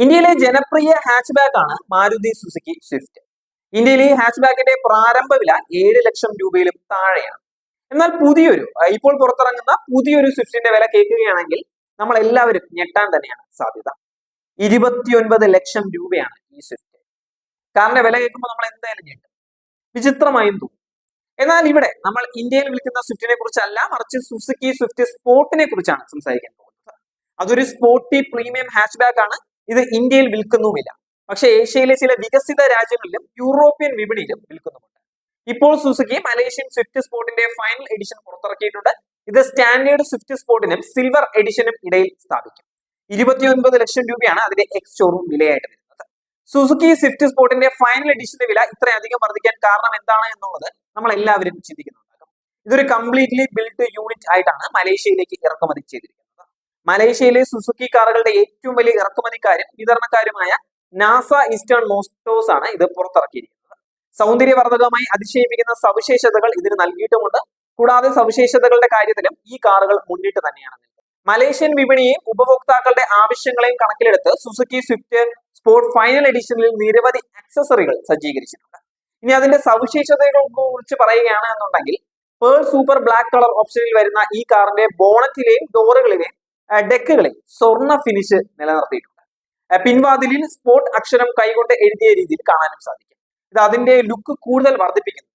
ഇന്ത്യയിലെ ജനപ്രിയ hatch back ആണ് മാരുതി സുസുക്കി സ്വിഫ്റ്റ്. ഇന്ത്യയിൽ ഈ ഹാച്ച് ബാക്കിന്റെ പ്രാരംഭ വില ഏഴ് ലക്ഷം രൂപയിലും താഴെയാണ്. എന്നാൽ പുതിയൊരു ഇപ്പോൾ പുറത്തിറങ്ങുന്ന പുതിയൊരു സ്വിഫ്റ്റിന്റെ വില കേൾക്കുകയാണെങ്കിൽ നമ്മൾ എല്ലാവരും ഞെട്ടാൻ തന്നെയാണ് സാധ്യത. ഇരുപത്തിയൊൻപത് ലക്ഷം രൂപയാണ് ഈ സ്വിഫ്റ്റ്. കാറിന്റെ വില കേൾക്കുമ്പോൾ നമ്മൾ എന്തായാലും ഞെട്ടും. വിചിത്രമായും തോന്നും. എന്നാൽ ഇവിടെ നമ്മൾ ഇന്ത്യയിൽ വിൽക്കുന്ന സ്വിഫ്റ്റിനെ കുറിച്ചല്ല മറിച്ച് സുസുക്കി സ്വിഫ്റ്റ് സ്പോർട്ടിനെ കുറിച്ചാണ് സംസാരിക്കാൻ പോകുന്നത്. അതൊരു സ്പോർട്ടി പ്രീമിയം ഹാച്ച് ബാക്ക് ആണ്. ഇത് ഇന്ത്യയിൽ വിൽക്കുന്നുമില്ല. പക്ഷെ ഏഷ്യയിലെ ചില വികസിത രാജ്യങ്ങളിലും യൂറോപ്യൻ വിപണിയിലും വിൽക്കുന്നുമുണ്ട്. ഇപ്പോൾ സുസുക്കി മലേഷ്യൻ സ്വിഫ്റ്റ് സ്പോർട്ടിന്റെ ഫൈനൽ എഡിഷൻ പുറത്തിറക്കിയിട്ടുണ്ട്. ഇത് സ്റ്റാൻഡേർഡ് സ്വിഫ്റ്റ് സ്പോർട്ടിനും സിൽവർ എഡിഷനും ഇടയിൽ സ്ഥാപിക്കും. ഇരുപത്തിയൊൻപത് ലക്ഷം രൂപയാണ് അതിന്റെ എക്സ് ഷോറൂം വിലയായിട്ട് വരുന്നത്. സുസുക്കി സ്വിഫ്റ്റ് സ്പോർട്ടിന്റെ ഫൈനൽ എഡിഷന്റെ വില ഇത്രയധികം വർദ്ധിക്കാൻ കാരണം എന്താണ് എന്നുള്ളത് നമ്മൾ എല്ലാവരും ചിന്തിക്കുന്നുണ്ടാകും. ഇതൊരു കംപ്ലീറ്റ്ലി ബിൽഡ് യൂണിറ്റ് ആയിട്ടാണ് മലേഷ്യയിലേക്ക് ഇറക്കുമതി ചെയ്തിരിക്കുന്നത്. മലേഷ്യയിലെ സുസുക്കി കാറുകളുടെ ഏറ്റവും വലിയ ഇറക്കുമതിക്കാരും വിതരണക്കാരുമായ നാസ ഈസ്റ്റേൺ മോസ്റ്റോസ് ആണ് ഇത് പുറത്തിറക്കിയിരിക്കുന്നത്. സൗന്ദര്യവർദ്ധകമായി അതിശയിപ്പിക്കുന്ന സവിശേഷതകൾ ഇതിന് നൽകിയിട്ടുമുണ്ട്. കൂടാതെ സവിശേഷതകളുടെ കാര്യത്തിലും ഈ കാറുകൾ മുന്നിട്ട് തന്നെയാണ് മലേഷ്യൻ വിപണിയെയും ഉപഭോക്താക്കളുടെ ആവശ്യങ്ങളെയും കണക്കിലെടുത്ത് സുസുക്കി സ്വിഫ്റ്റ് സ്പോർട്ട് ഫൈനൽ എഡിഷനിൽ നിരവധി ആക്സസറികൾ സജ്ജീകരിച്ചിട്ടുണ്ട്. ഇനി അതിന്റെ സവിശേഷതകളെ കുറിച്ച് പറയുകയാണ് എന്നുണ്ടെങ്കിൽ പേൾ സൂപ്പർ ബ്ലാക്ക് കളർ ഓപ്ഷനിൽ വരുന്ന ഈ കാറിന്റെ ബോണറ്റിലെയും ഡോറുകളിലെയും ഡെക്കുകളിൽ സ്വർണ ഫിനിഷ് നിലനിർത്തിയിട്ടുണ്ട്. പിൻവാതിലിൽ സ്പോർട്ട് അക്ഷരം കൈകൊണ്ട് എഴുതിയ രീതിയിൽ കാണാനും സാധിക്കും. ഇത് അതിന്റെ ലുക്ക് കൂടുതൽ വർദ്ധിപ്പിക്കുന്നതാണ്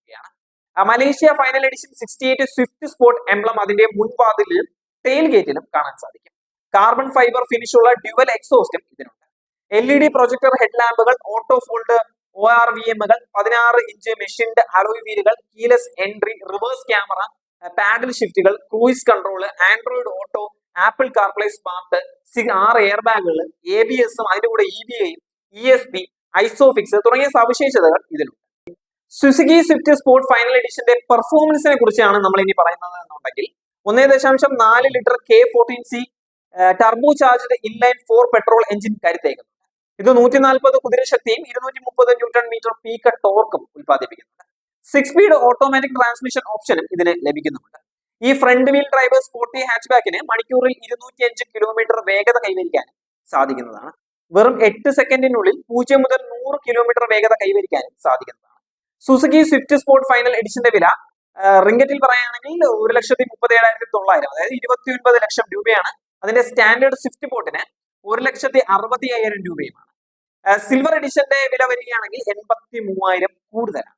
Malaysia final edition sixty eight Swift Sport emblem അതിന്റെ മുൻവാതിലും ടെയിൽ ഗേറ്റിലും കാണാൻ സാധിക്കും. കാർബൺ ഫൈബർ ഫിനിഷ് ഉള്ള ഡ്യുവൽ എക്സോസ്റ്റും ഇതിനുണ്ട്. L E D projector head ലാമ്പുകൾ auto fold O R V എമ്മുകൾ പതിനാറ് inch machined alloy വീലുകൾ keyless entry reverse camera paddle ഷിഫ്റ്റുകൾ cruise control Android Auto Apple CarPlay smart ആറ് എയർ ബാഗുകൾ A B എസും അതിന്റെ കൂടെ E B ഐയും E S P Isofix തുടങ്ങിയ സവിശേഷതകൾ ഇതിലുണ്ട്. സുസുക്കി സ്വിഫ്റ്റ് സ്പോർട്ട് ഫൈനൽ എഡിഷന്റെ പെർഫോമൻസിനെ കുറിച്ചാണ് നമ്മൾ ഇനി പറയുന്നത് എന്നുണ്ടെങ്കിൽ ഒന്നേ ദശാംശം നാല് litre K fourteen C turbo charged inline four petrol engine കരുത്തേക്കുന്നു. ഇത് നൂറ്റി നാൽപ്പത് കുതിരശക്തിയും ഇരുന്നൂറ്റി മുപ്പത് ന്യൂട്ടൺ മീറ്റർ പീക്ക് ടോർക്കും ഉൽപ്പാദിപ്പിക്കുന്നുണ്ട്. സിക്സ് സ്പീഡ് ഓട്ടോമാറ്റിക് ട്രാൻസ്മിഷൻ ഓപ്ഷനും ഇതിന് ലഭിക്കുന്നുണ്ട്. ഈ front wheel drive sporty hatch ബാക്കിന് മണിക്കൂറിൽ ഇരുന്നൂറ്റി അഞ്ച് കിലോമീറ്റർ വേഗത കൈവരിക്കാൻ സാധിക്കുന്നതാണ്. വെറും എട്ട് സെക്കൻഡിനുള്ളിൽ പൂജ്യം മുതൽ നൂറ് കിലോമീറ്റർ വേഗത കൈവരിക്കാനും സാധിക്കുന്നതാണ്. സുസുക്കി സ്വിഫ്റ്റ് സ്പോർട്ട് ഫൈനൽ എഡിഷന്റെ വില റിംഗറ്റിൽ പറയുകയാണെങ്കിൽ ഒരു ലക്ഷത്തി മുപ്പത്തി ഏഴായിരത്തി തൊള്ളായിരം അതായത് ഇരുപത്തി ഒൻപത് ലക്ഷം രൂപയാണ്. അതിന്റെ സ്റ്റാൻഡേർഡ് സ്വിഫ്റ്റ് ബോട്ടിന് ഒരു ലക്ഷത്തി അറുപത്തി അയ്യായിരം രൂപയുമാണ് സിൽവർ എഡിഷന്റെ വില വരികയാണെങ്കിൽ എൺപത്തി മൂവായിരം കൂടുതലാണ്.